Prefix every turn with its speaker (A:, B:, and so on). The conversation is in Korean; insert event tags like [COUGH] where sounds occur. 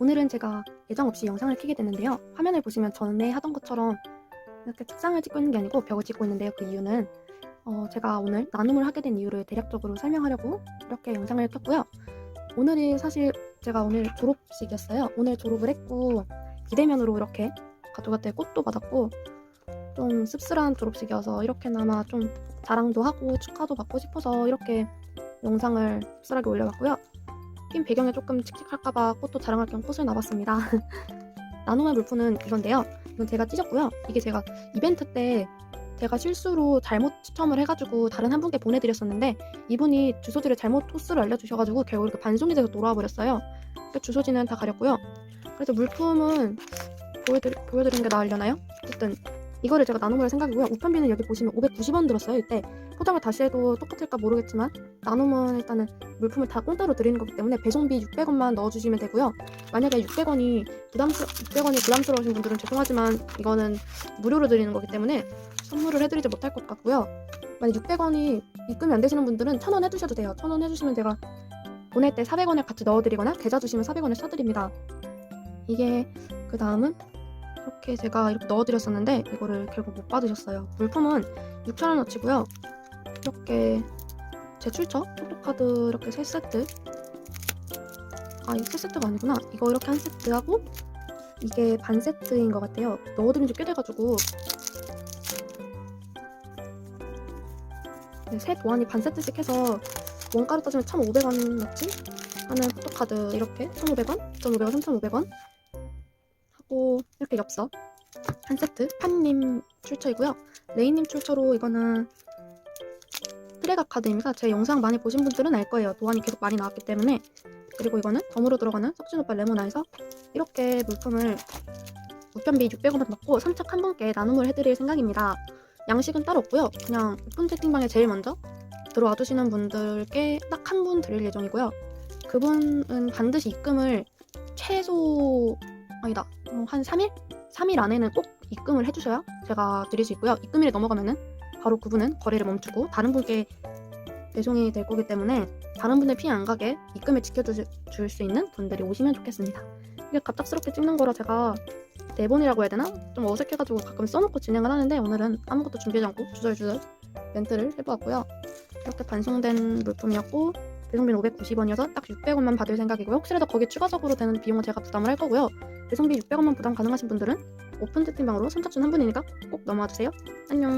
A: 오늘은 제가 예정 없이 영상을 켜게 됐는데요. 화면을 보시면 전에 하던 것처럼 이렇게 책상을 찍고 있는 게 아니고 벽을 찍고 있는데요. 그 이유는 어, 제가 오늘 나눔을 하게 된 이유를 대략적으로 설명하려고 이렇게 영상을 켰고요. 오늘이 사실 제가 오늘 졸업식이었어요. 오늘 졸업을 했고 비대면으로 이렇게 가족한테 꽃도 받았고 좀 씁쓸한 졸업식이어서 이렇게나마 좀 자랑도 하고 축하도 받고 싶어서 이렇게 영상을 씁쓸하게 올려봤고요. 핀 배경에 조금 칙칙할까봐 꽃도 자랑할 겸 꽃을 놔봤습니다. [LAUGHS] 나눔의 물품은 이건데요. 이건 제가 찢었고요. 이게 제가 이벤트 때 제가 실수로 잘못 추첨을 해가지고 다른 한 분께 보내드렸었는데 이분이 주소지를 잘못 호스를 알려주셔가지고 결국 이렇게 반송이 돼서 돌아와 버렸어요. 그 주소지는 다 가렸고요. 그래서 물품은 보여드리, 보여드리는 게 나으려나요? 어쨌든 이거를 제가 나눔을 할 생각이고요. 우편비는 여기 보시면 590원 들었어요. 이때 포장을 다시 해도 똑같을까 모르겠지만 나눔은 일단은 물품을 다 공짜로 드리는 거기 때문에 배송비 600원만 넣어주시면 되고요. 만약에 600원이 부담스 600원이 부담스러우신 분들은 죄송하지만 이거는 무료로 드리는 거기 때문에 선물을 해드리지 못할 것 같고요. 만약 600원이 입금이 안 되시는 분들은 1000원 해주셔도 돼요. 1000원 해주시면 제가 보낼 때 400원을 같이 넣어드리거나 계좌 주시면 400원을 사드립니다. 이게 그 다음은 이렇게 제가 이렇게 넣어드렸었는데 이거를 결국 못 받으셨어요. 물품은 6,000원어치고요. 이렇게 제 출처 포토카드 이렇게 세 세트. 아 이게 세 세트가 아니구나. 이거 이렇게 한 세트하고 이게 반 세트인 것 같아요. 넣어드린 지 꽤 돼가지고 네, 세 보안이 반 세트씩 해서 원가로 따지면 1,500원어치 하는 포토카드 이렇게 1,500원, 2,500원, 3,500원 하고 이렇게 엽서 한 세트 판님 출처이고요. 레이님 출처로 이거는 트레가 카드입니다. 제 영상 많이 보신 분들은 알 거예요. 도안이 계속 많이 나왔기 때문에 그리고 이거는 덤으로 들어가는 석진 오빠 레모나에서 이렇게 물품을 우편비 600원만 넣고 선착 한 분께 나눔을 해드릴 생각입니다. 양식은 따로 없고요. 그냥 오픈 채팅방에 제일 먼저 들어와 주시는 분들께 딱 한 분 드릴 예정이고요. 그분은 반드시 입금을 최소 아니다 어, 한 3일? 3일 안에는 꼭 입금을 해주셔야 제가 드릴 수 있고요. 입금일이 넘어가면은 바로 그분은 거래를 멈추고 다른 분께 배송이 될 거기 때문에 다른 분의 피해 안 가게 입금을 지켜줄 수 있는 분들이 오시면 좋겠습니다. 이게 갑작스럽게 찍는 거라 제가 대본이라고 해야 되나? 좀 어색해가지고 가끔 써놓고 진행을 하는데 오늘은 아무것도 준비하지 않고 주절주절 멘트를 해보았고요. 이렇게 반송된 물품이었고 배송비는 590원이어서 딱 600원만 받을 생각이고요. 혹시라도 거기에 추가적으로 되는 비용은 제가 부담을 할 거고요. 배송비 600원만 부담 가능하신 분들은 오픈 채팅방으로 선착순 한 분이니까 꼭 넘어와 주세요. 안녕.